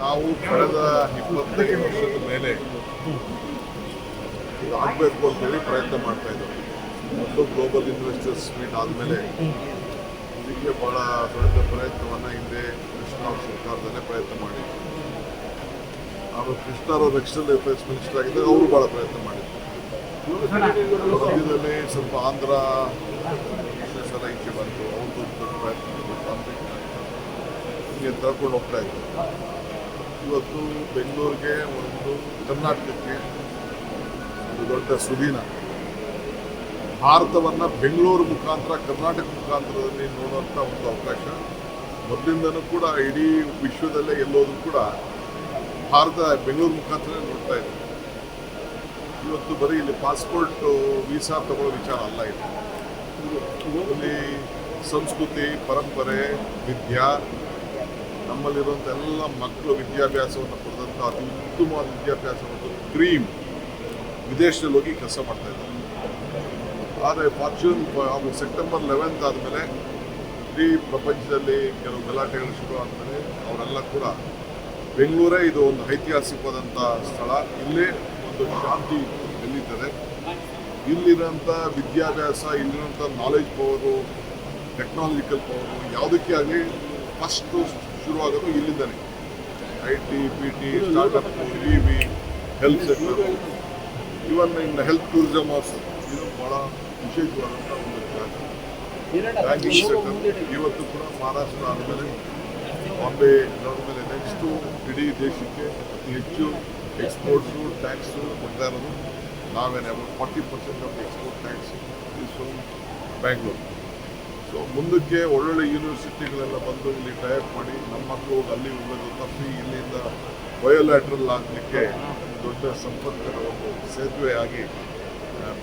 ನಾವು ಕಳೆದ ಇಪ್ಪತ್ತೈದು ವರ್ಷದ ಮೇಲೆ ಆಗಬೇಕು ಅಂತೇಳಿ ಪ್ರಯತ್ನ ಮಾಡ್ತಾ ಇದ್ದೀವಿ. ಒಂದು ಗ್ಲೋಬಲ್ ಇನ್ವೆಸ್ಟರ್ಸ್ ಮೀಟ್ ಆದಮೇಲೆ ಇದಕ್ಕೆ ಬಹಳ ದೊಡ್ಡ ಪ್ರಯತ್ನವನ್ನು ಹಿಂದೆ ಕೃಷ್ಣ ಅವ್ರ ಸರ್ಕಾರದಲ್ಲೇ ಪ್ರಯತ್ನ ಮಾಡಿ ಅವರು ಕೃಷ್ಣ ಅವರು ಎಕ್ಸ್ಟರ್ನಲ್ ಅಫೇರ್ಸ್ ಮಿನಿಸ್ಟರ್ ಆಗಿದ್ದಾಗ ಅವರು ಬಹಳ ಪ್ರಯತ್ನ ಮಾಡಿದ್ರು. ಮಧ್ಯದಲ್ಲಿ ಸ್ವಲ್ಪ ಆಂಧ್ರ ಎಲ್ಲ ಹಿಂಗೆ ಬಂತು ಅವ್ರದ್ದು ದೊಡ್ಡ ಪ್ರಯತ್ನ ಹಿಂಗೆ ತಳ್ಕೊಂಡು ಹೋಗ್ತಾ ಇವತ್ತು ಬೆಂಗಳೂರಿಗೆ ಒಂದು ಕರ್ನಾಟಕಕ್ಕೆ ಒಂದು ದೊಡ್ಡ ಸುದೀನ. ಭಾರತವನ್ನು ಬೆಂಗಳೂರು ಮುಖಾಂತರ, ಕರ್ನಾಟಕ ಮುಖಾಂತರದಲ್ಲಿ ನೋಡುವಂಥ ಒಂದು ಅವಕಾಶ. ಮೊದಲಿಂದನೂ ಕೂಡ ಇಡೀ ವಿಶ್ವದಲ್ಲೇ ಎಲ್ಲೋದು ಕೂಡ ಭಾರತ ಬೆಂಗಳೂರು ಮುಖಾಂತರ ನೋಡ್ತಾ ಇದೆ. ಇವತ್ತು ಬರೀ ಇಲ್ಲಿ ಪಾಸ್ಪೋರ್ಟ್ ವೀಸಾ ತಗೊಳ್ಳೋ ವಿಚಾರ ಅಲ್ಲ ಇದು. ಇಲ್ಲಿ ಸಂಸ್ಕೃತಿ, ಪರಂಪರೆ, ವಿದ್ಯಾ ನಮ್ಮಲ್ಲಿರುವಂಥ ಎಲ್ಲ ಮಕ್ಕಳು ವಿದ್ಯಾಭ್ಯಾಸವನ್ನು ಪಡೆದಂಥ ಅತಿ ಉತ್ತಮವಾದ ವಿದ್ಯಾಭ್ಯಾಸ ಕ್ರೀಮ್ ವಿದೇಶದಲ್ಲಿ ಹೋಗಿ ಕೆಲಸ ಮಾಡ್ತಾ ಇದ್ದಾರೆ. ಆದರೆ ಫಾರ್ಚೂನ್ ಸೆಪ್ಟೆಂಬರ್ ಲೆವೆಂತ್ ಆದಮೇಲೆ ಇಡೀ ಪ್ರಪಂಚದಲ್ಲಿ ಕೆಲವು ಗಲಾಟೆಗಳು ಶುರು ಆದಮೇಲೆ ಅವರೆಲ್ಲ ಕೂಡ ಬೆಂಗಳೂರೇ ಇದು ಒಂದು ಐತಿಹಾಸಿಕವಾದಂಥ ಸ್ಥಳ. ಇಲ್ಲೇ ಒಂದು ಶಾಂತಿ ಎಲ್ಲಿದ್ದಾರೆ ಇಲ್ಲಿರೋಂಥ ವಿದ್ಯಾಭ್ಯಾಸ ಇಲ್ಲಿರೋಂಥ ನಾಲೆಜ್ ಪವರು ಟೆಕ್ನಾಲಜಿಕಲ್ ಪವರು ಯಾವುದಕ್ಕೆ ಆಗಲಿ ಫಸ್ಟು ಶುರುವಾಗೋದು ಇಲ್ಲಿಂದನೇ. I T P T startup E V health sector even in health tourism also ಇದು ಭಾಳ ವಿಶೇಷವಾದಂಥ ಒಂದು ಜಾಗ. ಬ್ಯಾಂಕಿಂಗ್ ಸೆಕ್ಟರ್ ಇವತ್ತು ಕೂಡ ಮಹಾರಾಷ್ಟ್ರ ಆದಮೇಲೆ ಬಾಂಬೆ ಮೇಲೆ ನೆಕ್ಸ್ಟು ಇಡೀ ದೇಶಕ್ಕೆ ಅತಿ ಹೆಚ್ಚು ಎಕ್ಸ್ಪೋರ್ಟ್ಸು ಟ್ಯಾಕ್ಸು ಬಂಗಾರದು ಇರೋದು ನಾವೇನೆ forty percent of export tax is from Bangalore so ಮುಂದಕ್ಕೆ ಒಳ್ಳೊಳ್ಳೆ ಯೂನಿವರ್ಸಿಟಿಗಳೆಲ್ಲ ಬಂದು ಇಲ್ಲಿ ಟೈಪ್ ಮಾಡಿ ನಮ್ಮ ಮಕ್ಕಳು ಅಲ್ಲಿ ಹೋಗೋದು, ತಪ್ಪಿ ಇಲ್ಲಿಂದ ಬಯೋಲ್ಯಾಟ್ರಲ್ ಆಗಲಿಕ್ಕೆ ದೊಡ್ಡ ಸಂಪರ್ಕದ ಒಂದು ಸೇತುವೆ ಆಗಿ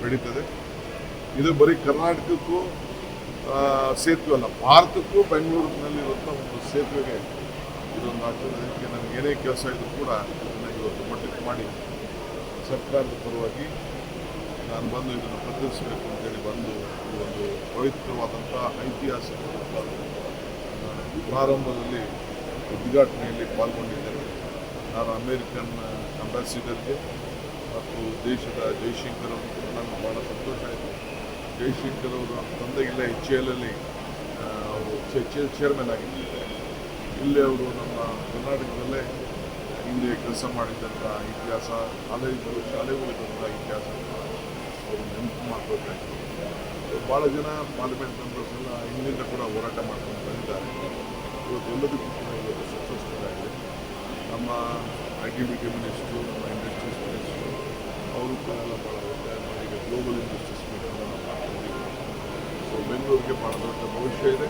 ಬೆಳೀತದೆ. ಇದು ಬರೀ ಕರ್ನಾಟಕಕ್ಕೂ ಸೇತುವೆ ಅಲ್ಲ, ಭಾರತಕ್ಕೂ ಬೆಂಗಳೂರಿನಲ್ಲಿರುವಂಥ ಒಂದು ಸೇತುವೆಗೆ ಇದೊಂದು ಆಗ್ತದೆ. ಅದಕ್ಕೆ ನನಗೆ ಏನೇ ಕೆಲಸ ಇದ್ರೂ ಕೂಡ ಇದನ್ನು ಇವತ್ತು ಮಟ್ಟಕ್ಕೆ ಮಾಡಿ ಸರ್ಕಾರದ ಪರವಾಗಿ ನಾನು ಬಂದು ಇದನ್ನು ಪ್ರತಿನಿಧಿಸಬೇಕು ಅಂತೇಳಿ ಬಂದು ಒಂದು ಪವಿತ್ರವಾದಂಥ ಐತಿಹಾಸಿಕ ಪ್ರಾರಂಭದಲ್ಲಿ ಉದ್ಘಾಟನೆಯಲ್ಲಿ ಪಾಲ್ಗೊಂಡಿದ್ದೇನೆ. ನಾನು ಅಮೇರಿಕನ್ ಅಂಬಾಸಿಡರ್ಗೆ ಮತ್ತು ದೇಶದ ಜೈಶಂಕರ್ ಅವರು ನನಗೆ ಭಾಳ ಸಂತೋಷ ಆಯಿತು. ಜೈಶಂಕರ್ ಅವರು ನಮ್ಮ ತಂದೆ ಇಲ್ಲ ಎಚ್ ಎಲ್ ಅಲ್ಲಿ ಅವರು ಚೇರ್ಮನ್ ಆಗಿದ್ದಾರೆ. ಇಲ್ಲೇ ಅವರು ನಮ್ಮ ಕರ್ನಾಟಕದಲ್ಲೇ ಹಿಂದೆ ಕೆಲಸ ಮಾಡಿದ್ದಂಥ ಇತಿಹಾಸ, ಕಾಲೇಜುಗಳು ಶಾಲೆಗಳಿದ್ದಂಥ ಇತಿಹಾಸ. ಮಾಡ್ಕೋಬೇಕು ಭಾಳ ಜನ ಪಾರ್ಲಿಮೆಂಟ್ ಮೆಂಬರ್ಸ್ ಎಲ್ಲ ಹಿಂದಿನಿಂದ ಕೂಡ ಹೋರಾಟ ಮಾಡ್ಕೊಂಡು ಬಂದಿದ್ದಾರೆ. ಇವತ್ತು ಎಲ್ಲದಕ್ಕೂ ಕೂಡ ಇವತ್ತು ಸಕ್ಸಸ್ಫುಲ್ ಆಗಿದೆ ನಮ್ಮ ಐ ಟಿ ಮಿನಿಸ್ಟ್ರು ನಮ್ಮ ಇಂಡಸ್ಟ್ರೀಸ್ ಮಿನಿಸ್ಟ್ರು ಅವರು ಕೂಡ ಎಲ್ಲ ಭಾಳ ಒತ್ತಾಯ ಮಾಡಿ ಗ್ಲೋಬಲ್ ಇಂಡಸ್ಟ್ರೀಸ್ ಮೀಟನ್ನು ನಾವು ಸೊ ಬೆಂಗಳೂರಿಗೆ ಭಾಳ ದೊಡ್ಡ ಭವಿಷ್ಯ ಇದೆ.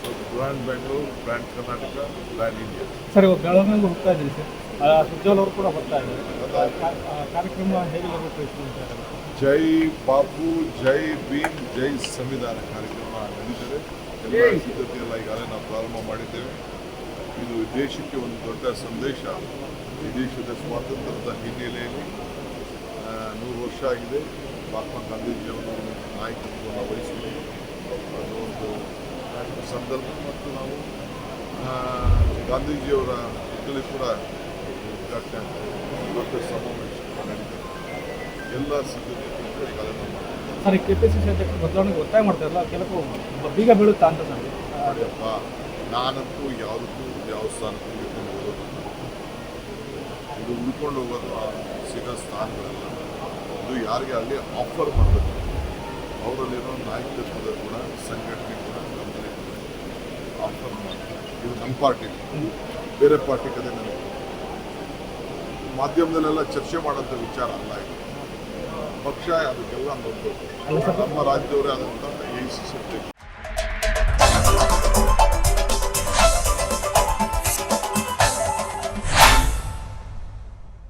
So brand Bengaluru brand Karnataka brand India sir ಬೆಳಗಾವಿಗೆ ಹೋಗ್ತಾ ಇದ್ದೀವಿ ಸರ್. ಆ, ಸುಜ್ಜಲ್ ಅವರು ಕೂಡ ಬರ್ತಾ ಇದ್ದಾರೆ. ಜೈ ಬಾಪು ಜೈ ಭೀಮ್ ಜೈ ಸಂವಿಧಾನ ಕಾರ್ಯಕ್ರಮ ನಡೀತದೆ. ಎಲ್ಲ ಸಿದ್ಧತೆ ಎಲ್ಲ ಈಗಾಗಲೇ ನಾವು ಪ್ರಾರಂಭ ಮಾಡಿದ್ದೇವೆ. ಇದು ದೇಶಕ್ಕೆ ಒಂದು ದೊಡ್ಡ ಸಂದೇಶ. ಈ ದೇಶದ ಸ್ವಾತಂತ್ರ್ಯದ ಹಿನ್ನೆಲೆಯಲ್ಲಿ ನೂರು ವರ್ಷ ಆಗಿದೆ. ಮಹಾತ್ಮ ಗಾಂಧೀಜಿಯವರ ನಾಯಕತ್ವವನ್ನು ವಹಿಸಿದೆ ಅದೊಂದು ಒಂದು ಸಂದರ್ಭ. ಮತ್ತು ನಾವು ಗಾಂಧೀಜಿಯವರ ಇದರಲ್ಲಿ ಕೂಡ ಉದ್ಘಾಟನೆ ಆಗ್ತದೆ. ಸಮಾವೇಶ ನಡೀತದೆ ಎಲ್ಲ ಸಿದ್ಧತೆ ಈಗಾಗಲೇ ನಾವು ಮಾಡಿದ್ದೇವೆ ಸರ್ ಈ ಕೆ ಪಿ ಸಿ ಸಿ ಅಧ್ಯಕ್ಷರು ಬದಲಾವಣೆಗೆ ಒತ್ತಾಯ ಮಾಡ್ತಾರಲ್ಲ ಕೆಲವು ಬೀಗ ಬೀಳುತ್ತಾ ಅಂತ ಸರ್. ನೋಡಿಯಪ್ಪ ನಾನಂತೂ ಯಾವುದಕ್ಕೂ ಯಾವ ಸ್ಥಾನಕ್ಕೂ ಇಟ್ಕೊಂಡು ಹೋಗೋದು ಇದು ಉಳ್ಕೊಂಡು ಹೋಗೋದು ಸಿಗೋ ಸ್ಥಾನಗಳೆಲ್ಲ. ಇದು ಯಾರಿಗೆ ಅಲ್ಲಿ ಆಫರ್ ಮಾಡಬೇಕು. ಅವರಲ್ಲಿರೋ ನಾಯಕತ್ವದ ಗುಣ ಸಂಘಟನೆ ಗುಣ ನಮ್ಮಲ್ಲಿ ಆಫರ್ ಮಾಡ್ತಾರೆ ಇದು ನಮ್ಮ ಪಾರ್ಟಿ. ಬೇರೆ ಪಾರ್ಟಿ ಕಡೆ ನನಗೆ ಮಾಧ್ಯಮದಲ್ಲೆಲ್ಲ ಚರ್ಚೆ ಮಾಡೋಂಥ ವಿಚಾರ ಅಲ್ಲ ಇದು. ಪಕ್ಷ ಅದಕ್ಕೆಲ್ಲ ನಮ್ಮ ರಾಜ್ಯದವರೇ ಆದಂಥ ಎ ಸಿ